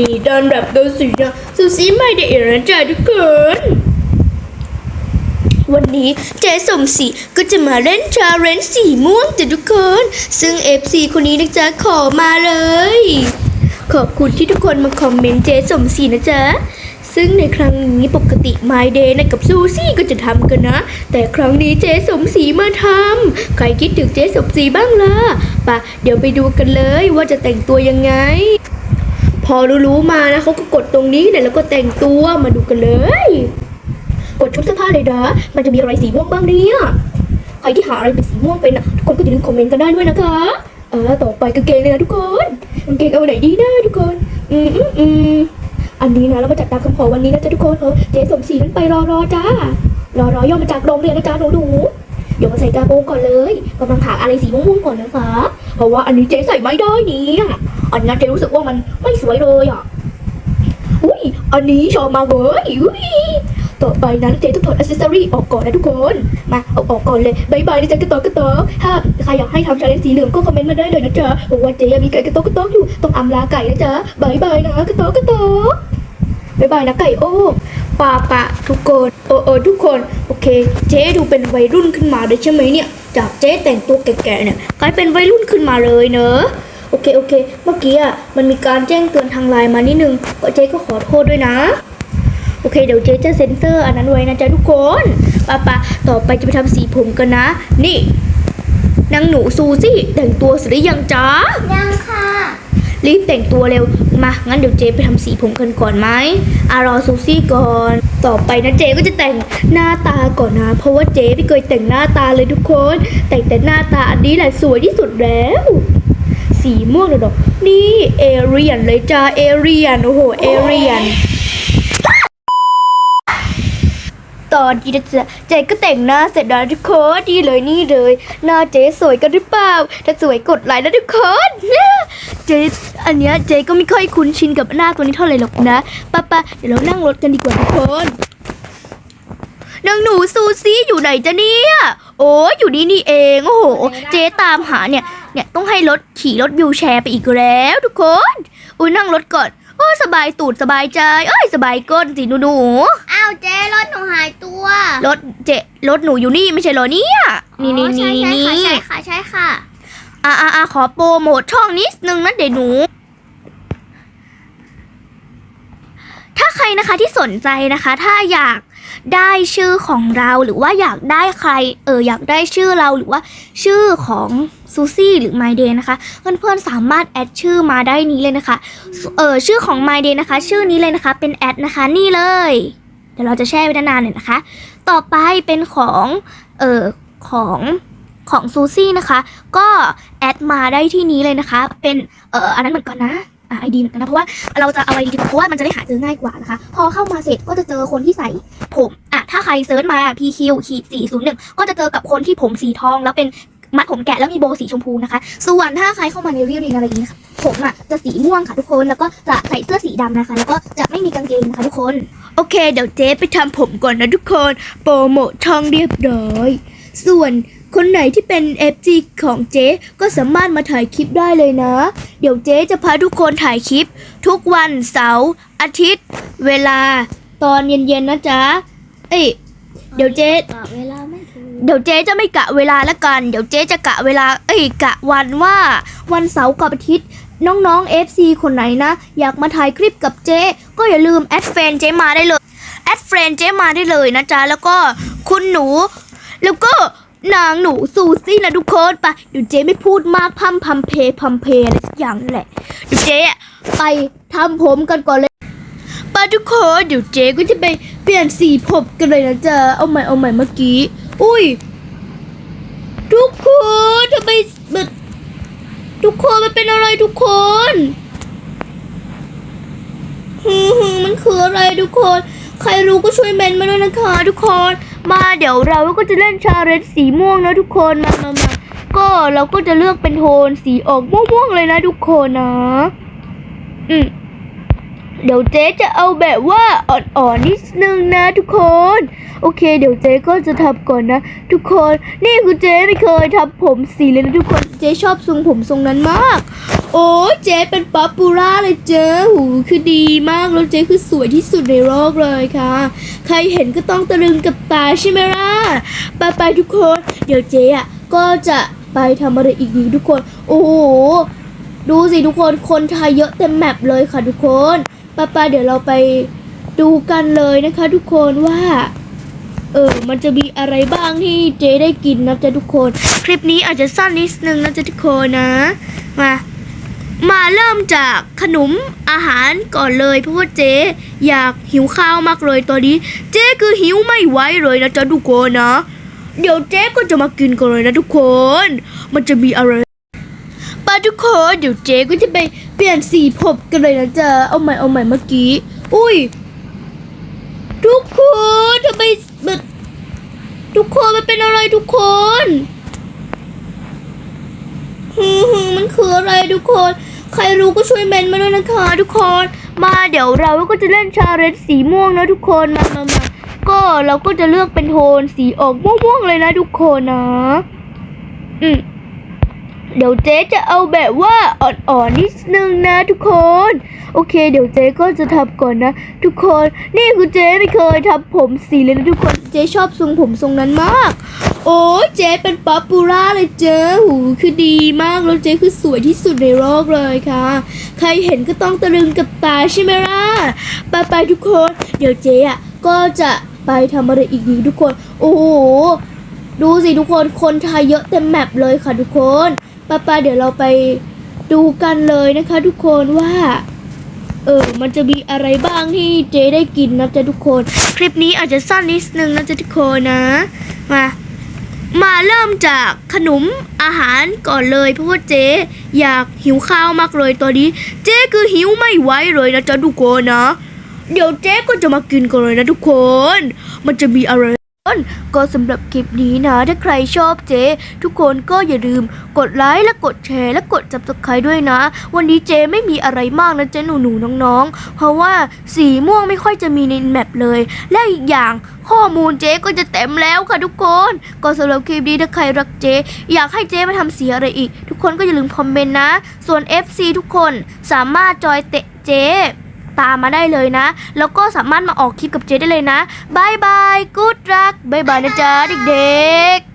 ดีต้อนรับเข้าสู่ช่องซูซี่ไม่ได้เอรันจ้าทุกคน วันนี้เจ๊สมศรีก็จะมาเล่นชาเลนจ์สีม่วงจ้ะทุกคน ซึ่ง FC คนนี้นะจ๊ะขอมาเลย ขอบคุณที่ทุกคนมาคอมเมนต์เจ๊สมศรีนะจ๊ะซึ่งในครั้งนี้ปกติ My Day นะกับซูซี่ก็จะทำกันนะ แต่ครั้งนี้เจ๊สมศรีมาทำใครคิดถึงเจ๊สมศรีบ้างล่ะปะเดี๋ยวไปดูกันเลยว่าจะแต่งตัวยังไง พอรู้ๆมานะเขาก็กดตรงนี้เนี่ยแล้วก็แต่งตัวมาดูกันเลย กดชุดเสื้อผ้าเลยนะมันจะมีอะไรสีม่วงบ้างเนี่ยใครที่หาอะไรเป็นสีม่วงเป็นะทุกคนก็อย่าลืมคอมเมนต์กันได้ด้วยนะคะเออต่อไปกางเกงเลยนะทุกคนกางเกงเอาไหนดีนะทุกคน อืมอืมอืมอันนี้นะเรามาจัดตามคำขอวันนี้นะจ๊ะทุกคนเออเจ๊สมศรีนั้นไปรอรอจ้ารอรอย่อมาจากโรงเรียนนะจ๊ะหนูดูเดี๋ยวมาใส่กระโปรงก่อนเลยกำลังหาอะไรสีม่วงๆก่อนนะคะเพราะว่าอันนี้เจ๊ใส่ไม่ได้เนี่ย อันนี้เจ๊รู้สึกว่ามันไม่สวยเลยอะอุ้ยอันนี้ชอบมากเลยอุ้ยต่อไปนั้นเจต้องถอดอ c เซสซอรี่ออกก่อนนะทุกคน มาเอาออกก่อนเลยบายบายนะจ๊ะกระโตกกระโตกถ้าใครอยากให้ทำชาเลนจ์สีเหลืองก็คอมเมนต์มาได้เลยนะจ๊ะบอกว่าเจ๊มีไก่กระโตกกระโตกอยู่ต้องอำลาไก่นะจ๊ะบายบายนะกระโตกกระโตกบายบายนะไก่โอ้ปาปะทุกคนเออเออทุกคนโอเค เจ๊ดูเป็นวัยรุ่นขึ้นมาเลยใช่ไหมเนี่ยจากเจ๊แต่งตัวแก่ๆเนี่ยกลายเป็นวัยรุ่นขึ้นมาเลยเนอะ โอเคโอเค เมื่อกี้อะมันมีการแจ้งเตือนทางไลน์มานิดนึงก็เจ๊ก็ขอโทษด้วยนะ โอเคเดี๋ยวเจ๊จะเซ็นเซอร์อันนั้นไว้นะจ๊ะทุกคนปะปะต่อไปจะไปทำสีผมกันนะ นี่นางหนูซูซี่แต่งตัวเสร็จหรือยังจ๊ะยังค่ะ รีบแต่งตัวเร็วมางั้นเดี๋ยวเจ๊ไปทำสีผมกันก่อนไหมอารอซูซี่ก่อนต่อไปนะเจ๊ก็จะแต่งหน้าตาก่อนนะ เพราะว่าเจ๊ไม่เคยแต่งหน้าตาเลยทุกคน แต่งแต่หน้าตาอันนี้แหละสวยที่สุดแล้ว สีม่วงเลยดอกนี่เอเรียนเลยจ้าเอเรียนโอ้โหเอเรียน ตอนที่จะเจ๊ก็แต่งหน้าเสร็จแล้วทุกคนดีเลยนี่เลย หน้าเจ๊สวยกันหรือเปล่า ถ้าสวยกดไลค์นะทุกคนเจ๊อันเนี้ยเจ๊ก็ไม่ค่อยคุ้นชินกับหน้าตัวนี้เท่าไหร่หรอกนะป้าป้าเดี๋ยวเรานั่งรถกันดีกว่าทุกคนนางหนูซูซี่อยู่ไหนจ๊ะเนี่ย โอ้อยู่นี่นี่เอง โอ้โห เจ๊ตามหาเนี่ย เนี่ยต้องให้รถขี่รถวิวแชร์ไปอีกแล้วทุกคน อุ้ยนั่งรถก่อนโอ้ยสบายตูดสบายใจ เอ้ยสบายก้นสิหนูหนูอ้าวเจ๊รถหนูหายตัว รถเจรถหนูอยู่นี่ไม่ใช่เหรอเนี่ยนี่นี่อ๋อนี่ใช่นี่ใช่ค่ะใช่ค่ะใช่ค่ะอ่าอ่าขอโปรโมทช่องนิดนึงนะเดี๋ยวหนูถ้าใครนะคะที่สนใจนะคะ ถ้าอยาก ได้ชื่อของเราหรือว่าอยากได้ใครเอออยากได้ชื่อเราหรือว่าชื่อของซูซี่หรือ My Day นะคะ เพื่อนๆสามารถแอดชื่อมาได้นี้เลยนะคะเออชื่อของ My Day นะคะ ชื่อนี้เลยนะคะ เป็นแอดนะคะนี่เลย เดี๋ยวเราจะแช่ไว้นานๆหน่อยนะคะ ต่อไปเป็นของเออของของซูซี่นะคะ ก็แอดมาได้ที่นี้เลยนะคะ เป็นเอออันนั้นเหมือนกันนะ ไอดีเหมือนกันนะ เพราะว่าเราจะเอาไอดีเพราะว่ามันจะได้หาเจอง่ายกว่านะคะ พอเข้ามาเสร็จก็จะเจอคนที่ใส่ผมอะถ้าใครเซิร์ชมา PQ ขีด401 ก็จะเจอกับคนที่ผมสีทองแล้วเป็นมัดผมแกะแล้วมีโบสีชมพูนะคะ ส่วนถ้าใครเข้ามาในเรียรีนอะไรอย่างนี้ค่ะผมอะจะสีม่วงค่ะทุกคน แล้วก็จะใส่เสื้อสีดำนะคะ แล้วก็จะไม่มีกางเกงนะคะทุกคน โอเค เดี๋ยวเจ๊ไปทำผมก่อนนะทุกคน โปรโมทช่องเรียบร้อย ส่วน คนไหนที่เป็น FG ของเจ๊ก็สามารถมาถ่ายคลิปได้เลยนะ เดี๋ยวเจ๊จะพาทุกคนถ่ายคลิป ทุกวันเสาร์อาทิตย์ เวลา ตอนเย็นๆนะจ๊ะ เอ้ยเดี๋ยวเจ๊กะเวลาไม่ถูกเดี๋ยวเจ๊จะไม่กะเวลาละกัน เดี๋ยวเจ๊จะกะเวลา เอ้ยกะวันว่าวันเสาร์กับอาทิตย์น้องๆ FC คนไหนนะ อยากมาถ่ายคลิปกับเจ๊ก็อย่าลืมแอดเฟนเจ๊มาได้เลยแอดเฟรนเจ๊มาได้เลยนะจ๊ะแล้วก็คุณหนู แล้วก็ นางหนูซูซี่นะทุกคนไปะเดี๋ยวเจ๊ไม่พูดมากพัมพัมเพพัมเพอะไรสักอย่างแหละเดี๋ยวเจ๊ไปทำผมกันก่อนเลยไปทุกคนเดี๋ยวเจ๊ก็จะไปเปลี่ยนสีผมกันเลยนะจ๊ะเอาใหม่เอาใหม่เมื่อกี้ อุ้ย ทุกคนทำไมแบบทุกคนมันเป็นอะไรทุกคนฮึมฮึมมันคืออะไรทุกคน ใครรู้ก็ช่วยเมนมาด้วยนะคะทุกคน มาเดี๋ยวเราก็จะเล่นชาเรนจ์สีม่วงนะทุกคนมามามาก็เราก็จะเลือกเป็นโทนสีออกม่วงๆเลยนะทุกคนนะ อืมเดี๋ยวเจ๊จะเอาแบบว่าอ่อนๆนิดนึงนะทุกคน โอเค เดี๋ยวเจ๊ก็จะทำก่อนนะ ทุกคน นี่คือเจ๊ไม่เคยทำผมสีเลยนะทุกคน เจ๊ชอบทรงผมทรงนั้นมาก โอ้เจ๊เป็นป๊อปปูล่าเลยเจ๊หูคือดีมากแล้วเจ๊คือสวยที่สุดในโลกเลยค่ะ ใครเห็นก็ต้องตะลึงกับตาใช่ไหมล่ะไปไปทุกคน เดี๋ยวเจ๊อะก็จะไปทำอะไรอีกดีทุกคน โอ้โหดูสิทุกคนคนไทยเยอะเต็มแมปเลยค่ะทุกคนไปไปๆเดี๋ยวเราไปดูกันเลยนะคะ ทุกคนว่า เออมันจะมีอะไรบ้างที่เจ๊ได้กินนะจ๊ะทุกคน คลิปนี้อาจจะสั้นนิดนึงนะจ๊ะทุกคนนะ มา มาเริ่มจากขนมอาหารก่อนเลย เพราะว่าเจ๊อยากหิวข้าวมากเลยตอนนี้ เจ๊คือหิวไม่ไหวเลยนะจ๊ะทุกคนนะ เดี๋ยวเจ๊ก็จะมากินกันเลยนะทุกคน มันจะมีอะไรป้าทุกคนเดี๋ยวเจ๊ก็จะไปเปลี่ยนสีผมกันเลยนะจ๊ะเอาใหม่เอาใหม่เมื่อกี้ อุ้ย ทุกคนทำไมทุกคนมันเป็นอะไรทุกคนฮึมฮึมมันคืออะไรทุกคน ใครรู้ก็ช่วยเมนมาด้วยนะคะทุกคน มาเดี๋ยวเราก็จะเล่นชาเรนสีม่วงนะทุกคนมามามาก็เราก็จะเลือกเป็นโทนสีออกม่วงๆเลยนะทุกคนนะ อืมเดี๋ยวเจ๊จะเอาแบบว่าอ่อนๆนิดนึงนะทุกคน โอเค เดี๋ยวเจ๊ก็จะทำก่อนนะ ทุกคน นี่คือเจ๊ไม่เคยทำผมสีเลยนะทุกคน เจ๊ชอบทรงผมทรงนั้นมาก โอ้เจ๊เป็นป๊อปปูล่าเลยเจ๊หูคือดีมากแล้วเจ๊คือสวยที่สุดในโลกเลยค่ะ ใครเห็นก็ต้องตะลึงกับตาใช่ไหมล่ะไปไปๆทุกคน เดี๋ยวเจ๊อะก็จะไปทำอะไรอีกดีทุกคน โอ้โหดูสิทุกคนคนไทยเยอะเต็มแมปเลยค่ะทุกคนป้าป้าเดี๋ยวเราไปดูกันเลยนะคะ ทุกคนว่า เออมันจะมีอะไรบ้างที่เจ๊ได้กินนะจ๊ะทุกคน คลิปนี้อาจจะสั้นนิดนึงนะจ๊ะทุกคนนะ มา ริ่มจากขนมอาหารก่อนเลยเพราะว่าเจ๊อยากหิวข้าวมากเลยตอนนี้ เจ๊คือหิวไม่ไหวเลยนะจ๊ะทุกคนนะ เดี๋ยวเจ๊ก็จะมากินกันเลยนะทุกคน มันจะมีอะไร ก็สำหรับคลิปนี้นะ ถ้าใครชอบเจ๊ทุกคนก็อย่าลืมกดไลค์และกดแชร์และกด subscribe ด้วยนะ วันนี้เจ๊ไม่มีอะไรมากนะเจ๊หนูหนูน้องๆ เพราะว่าสีม่วงไม่ค่อยจะมีในแมปเลย และอีกอย่างข้อมูลเจ๊ก็จะเต็มแล้วค่ะทุกคน ก็สำหรับคลิปนี้ถ้าใครรักเจ๊อยากให้เจ๊มาทำสีอะไรอีก ทุกคนก็อย่าลืมคอมเมนต์นะ ส่วน FC ทุกคนสามารถจอยเตะเจ๊ ตามมาได้เลยนะ แล้วก็สามารถมาออกคลิปกับเจได้เลยนะบายบายกูดรักบายบายนะจ๊ะเด็กๆ